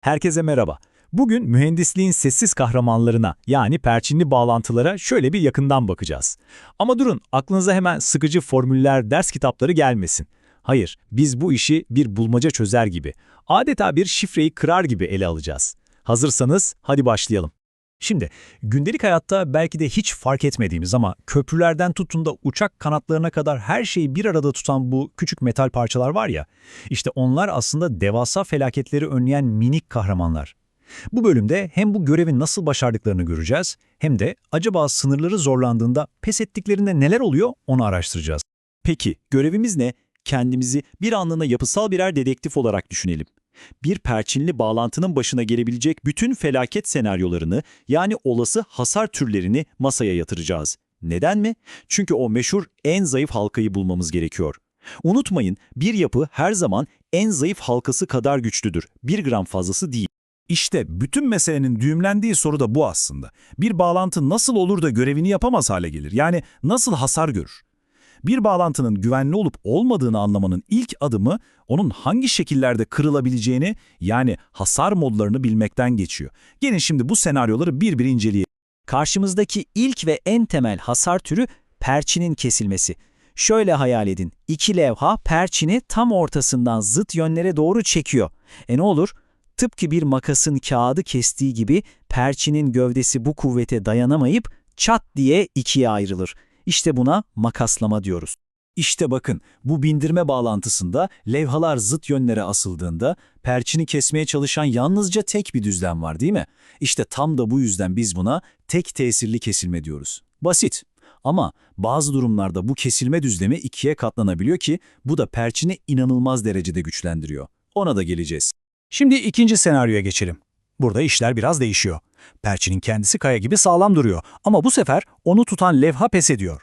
Herkese merhaba. Bugün mühendisliğin sessiz kahramanlarına yani perçinli bağlantılara şöyle bir yakından bakacağız. Ama durun aklınıza hemen sıkıcı formüller, ders kitapları gelmesin. Hayır, biz bu işi bir bulmaca çözer gibi, adeta bir şifreyi kırar gibi ele alacağız. Hazırsanız hadi başlayalım. Şimdi gündelik hayatta belki de hiç fark etmediğimiz ama köprülerden tutun da uçak kanatlarına kadar her şeyi bir arada tutan bu küçük metal parçalar var ya, işte onlar aslında devasa felaketleri önleyen minik kahramanlar. Bu bölümde hem bu görevi nasıl başardıklarını göreceğiz hem de acaba sınırları zorlandığında pes ettiklerinde neler oluyor onu araştıracağız. Peki görevimiz ne? Kendimizi bir anlığına yapısal birer dedektif olarak düşünelim bir perçinli bağlantının başına gelebilecek bütün felaket senaryolarını yani olası hasar türlerini masaya yatıracağız. Neden mi? Çünkü o meşhur en zayıf halkayı bulmamız gerekiyor. Unutmayın bir yapı her zaman en zayıf halkası kadar güçlüdür. Bir gram fazlası değil. İşte bütün meselenin düğümlendiği soru da bu aslında. Bir bağlantı nasıl olur da görevini yapamaz hale gelir? Yani nasıl hasar görür? Bir bağlantının güvenli olup olmadığını anlamanın ilk adımı onun hangi şekillerde kırılabileceğini yani hasar modlarını bilmekten geçiyor. Gelin şimdi bu senaryoları bir bir inceleyelim. Karşımızdaki ilk ve en temel hasar türü perçinin kesilmesi. Şöyle hayal edin, iki levha perçini tam ortasından zıt yönlere doğru çekiyor. E ne olur? Tıpkı bir makasın kağıdı kestiği gibi perçinin gövdesi bu kuvvete dayanamayıp çat diye ikiye ayrılır. İşte buna makaslama diyoruz. İşte bakın bu bindirme bağlantısında levhalar zıt yönlere asıldığında perçini kesmeye çalışan yalnızca tek bir düzlem var değil mi? İşte tam da bu yüzden biz buna tek tesirli kesilme diyoruz. Basit. Ama bazı durumlarda bu kesilme düzlemi ikiye katlanabiliyor ki bu da perçini inanılmaz derecede güçlendiriyor. Ona da geleceğiz. Şimdi ikinci senaryoya geçelim. Burada işler biraz değişiyor. Perçinin kendisi kaya gibi sağlam duruyor ama bu sefer onu tutan levha pes ediyor.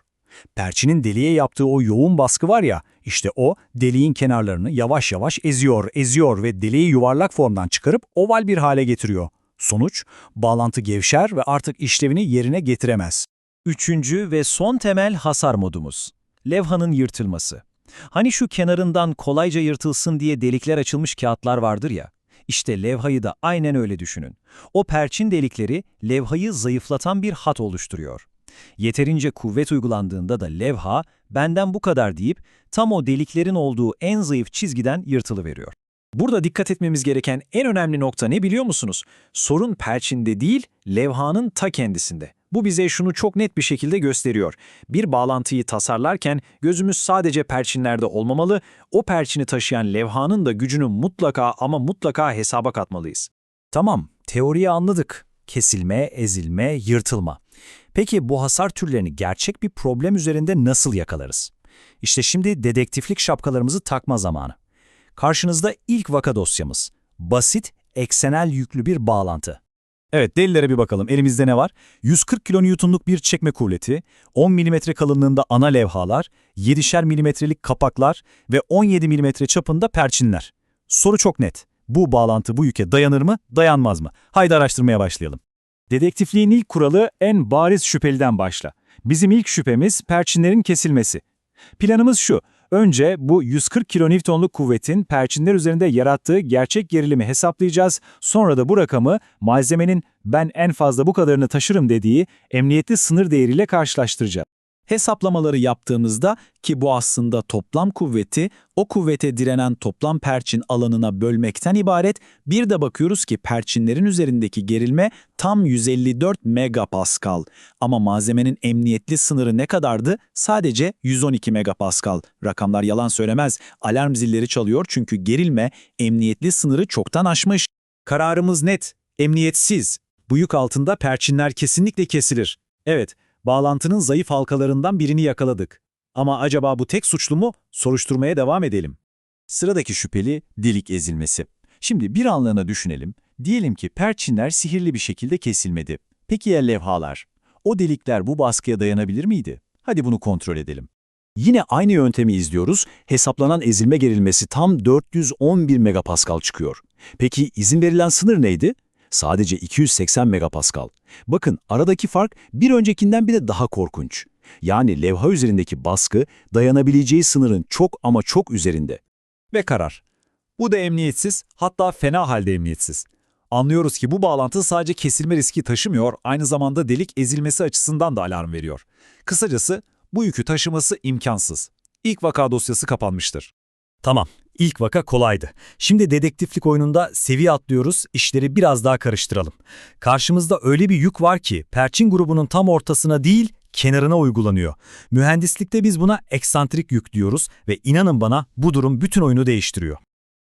Perçinin deliğe yaptığı o yoğun baskı var ya, işte o deliğin kenarlarını yavaş yavaş eziyor, eziyor ve deliği yuvarlak formdan çıkarıp oval bir hale getiriyor. Sonuç, bağlantı gevşer ve artık işlevini yerine getiremez. Üçüncü ve son temel hasar modumuz. Levhanın yırtılması. Hani şu kenarından kolayca yırtılsın diye delikler açılmış kağıtlar vardır ya. İşte levhayı da aynen öyle düşünün. O perçin delikleri levhayı zayıflatan bir hat oluşturuyor. Yeterince kuvvet uygulandığında da levha benden bu kadar deyip tam o deliklerin olduğu en zayıf çizgiden yırtılıveriyor. Burada dikkat etmemiz gereken en önemli nokta ne biliyor musunuz? Sorun perçinde değil, levhanın ta kendisinde. Bu bize şunu çok net bir şekilde gösteriyor. Bir bağlantıyı tasarlarken gözümüz sadece perçinlerde olmamalı, o perçini taşıyan levhanın da gücünü mutlaka ama mutlaka hesaba katmalıyız. Tamam, teoriyi anladık. Kesilme, ezilme, yırtılma. Peki bu hasar türlerini gerçek bir problem üzerinde nasıl yakalarız? İşte şimdi dedektiflik şapkalarımızı takma zamanı. Karşınızda ilk vaka dosyamız. Basit, eksenel yüklü bir bağlantı. Evet, delillere bir bakalım. Elimizde ne var? 140 kilonewtonluk bir çekme kuvveti, 10 mm kalınlığında ana levhalar, 7'şer milimetrelik kapaklar ve 17 mm çapında perçinler. Soru çok net. Bu bağlantı bu yüke dayanır mı, dayanmaz mı? Haydi araştırmaya başlayalım. Dedektifliğin ilk kuralı en bariz şüpheliden başla. Bizim ilk şüphemiz perçinlerin kesilmesi. Planımız şu, önce bu 140 kilonewtonluk kuvvetin perçinler üzerinde yarattığı gerçek gerilimi hesaplayacağız, sonra da bu rakamı malzemenin ben en fazla bu kadarını taşırım dediği emniyetli sınır değeriyle karşılaştıracağız. Hesaplamaları yaptığımızda ki bu aslında toplam kuvveti o kuvvete direnen toplam perçin alanına bölmekten ibaret, bir de bakıyoruz ki perçinlerin üzerindeki gerilme tam 154 megapascal. Ama malzemenin emniyetli sınırı ne kadardı? Sadece 112 megapascal. Rakamlar yalan söylemez. Alarm zilleri çalıyor çünkü gerilme emniyetli sınırı çoktan aşmış. Kararımız net, emniyetsiz. Bu yük altında perçinler kesinlikle kesilir. Evet, bağlantının zayıf halkalarından birini yakaladık. Ama acaba bu tek suçlu mu? Soruşturmaya devam edelim. Sıradaki şüpheli delik ezilmesi. Şimdi bir anlığına düşünelim. Diyelim ki perçinler sihirli bir şekilde kesilmedi. Peki ya levhalar? O delikler bu baskıya dayanabilir miydi? Hadi bunu kontrol edelim. Yine aynı yöntemi izliyoruz. Hesaplanan ezilme gerilmesi tam 411 megapascal çıkıyor. Peki izin verilen sınır neydi? Sadece 280 megapascal. Bakın aradaki fark bir öncekinden bir de daha korkunç. Yani levha üzerindeki baskı dayanabileceği sınırın çok ama çok üzerinde. Ve karar. Bu da emniyetsiz, hatta fena halde emniyetsiz. Anlıyoruz ki bu bağlantı sadece kesilme riski taşımıyor, aynı zamanda delik ezilmesi açısından da alarm veriyor. Kısacası bu yükü taşıması imkansız. İlk vaka dosyası kapanmıştır. Tamam, ilk vaka kolaydı. Şimdi dedektiflik oyununda seviye atlıyoruz, işleri biraz daha karıştıralım. Karşımızda öyle bir yük var ki perçin grubunun tam ortasına değil, kenarına uygulanıyor. Mühendislikte biz buna eksantrik yük diyoruz ve inanın bana bu durum bütün oyunu değiştiriyor.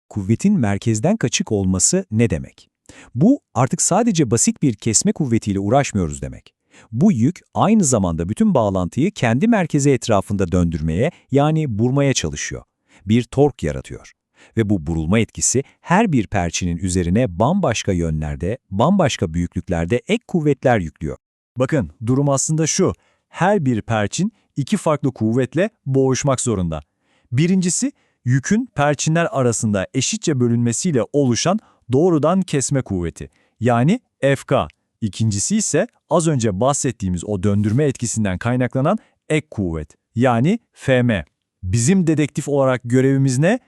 Kuvvetin merkezden kaçık olması ne demek? Bu artık sadece basit bir kesme kuvvetiyle uğraşmıyoruz demek. Bu yük aynı zamanda bütün bağlantıyı kendi merkezi etrafında döndürmeye yani burmaya çalışıyor. Bir tork yaratıyor. Ve bu burulma etkisi her bir perçinin üzerine bambaşka yönlerde, bambaşka büyüklüklerde ek kuvvetler yüklüyor. Bakın durum aslında şu. Her bir perçin iki farklı kuvvetle boğuşmak zorunda. Birincisi yükün perçinler arasında eşitçe bölünmesiyle oluşan doğrudan kesme kuvveti. Yani FK. İkincisi ise az önce bahsettiğimiz o döndürme etkisinden kaynaklanan ek kuvvet. Yani FM. Bizim dedektif olarak görevimiz ne?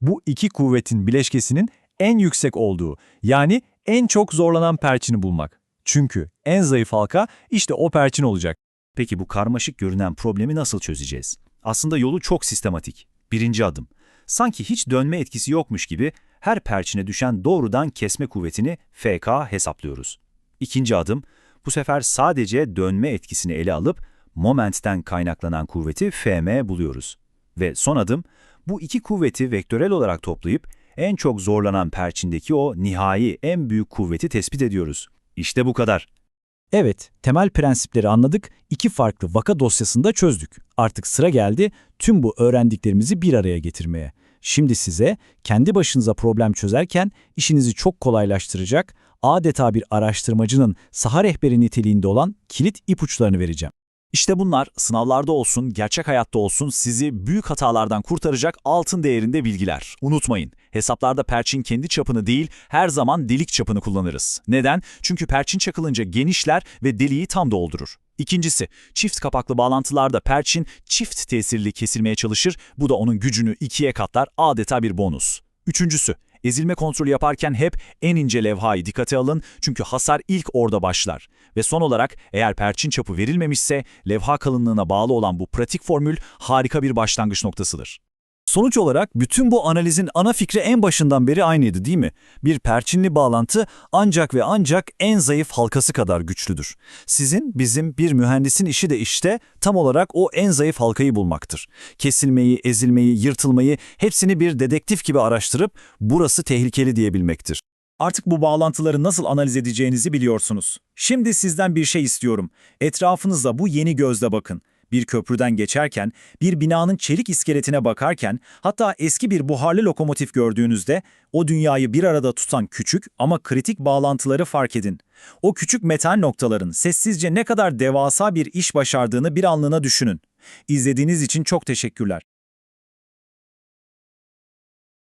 Bu iki kuvvetin bileşkesinin en yüksek olduğu yani en çok zorlanan perçini bulmak. Çünkü en zayıf halka işte o perçin olacak. Peki bu karmaşık görünen problemi nasıl çözeceğiz? Aslında yolu çok sistematik. Birinci adım. Sanki hiç dönme etkisi yokmuş gibi her perçine düşen doğrudan kesme kuvvetini FK hesaplıyoruz. İkinci adım, bu sefer sadece dönme etkisini ele alıp momentten kaynaklanan kuvveti FM buluyoruz. Ve son adım, bu iki kuvveti vektörel olarak toplayıp en çok zorlanan perçindeki o nihai en büyük kuvveti tespit ediyoruz. İşte bu kadar. Evet, temel prensipleri anladık, iki farklı vaka dosyasında çözdük. Artık sıra geldi tüm bu öğrendiklerimizi bir araya getirmeye. Şimdi size kendi başınıza problem çözerken işinizi çok kolaylaştıracak, adeta bir araştırmacının saha rehberi niteliğinde olan kilit ipuçlarını vereceğim. İşte bunlar sınavlarda olsun, gerçek hayatta olsun sizi büyük hatalardan kurtaracak altın değerinde bilgiler. Unutmayın, hesaplarda perçin kendi çapını değil, her zaman delik çapını kullanırız. Neden? Çünkü perçin çakılınca genişler ve deliği tam doldurur. İkincisi, çift kapaklı bağlantılarda perçin çift tesirli kesilmeye çalışır, bu da onun gücünü ikiye katlar, adeta bir bonus. Üçüncüsü, ezilme kontrolü yaparken hep en ince levhayı dikkate alın çünkü hasar ilk orada başlar. Ve son olarak eğer perçin çapı verilmemişse levha kalınlığına bağlı olan bu pratik formül harika bir başlangıç noktasıdır. Sonuç olarak bütün bu analizin ana fikri en başından beri aynıydı değil mi? Bir perçinli bağlantı ancak ve ancak en zayıf halkası kadar güçlüdür. Sizin, bizim bir mühendisin işi de işte tam olarak o en zayıf halkayı bulmaktır. Kesilmeyi, ezilmeyi, yırtılmayı hepsini bir dedektif gibi araştırıp burası tehlikeli diyebilmektir. Artık bu bağlantıları nasıl analiz edeceğinizi biliyorsunuz. Şimdi sizden bir şey istiyorum. Etrafınıza bu yeni gözle bakın. Bir köprüden geçerken, bir binanın çelik iskeletine bakarken, hatta eski bir buharlı lokomotif gördüğünüzde o dünyayı bir arada tutan küçük ama kritik bağlantıları fark edin. O küçük metal noktaların sessizce ne kadar devasa bir iş başardığını bir anlığına düşünün. İzlediğiniz için çok teşekkürler.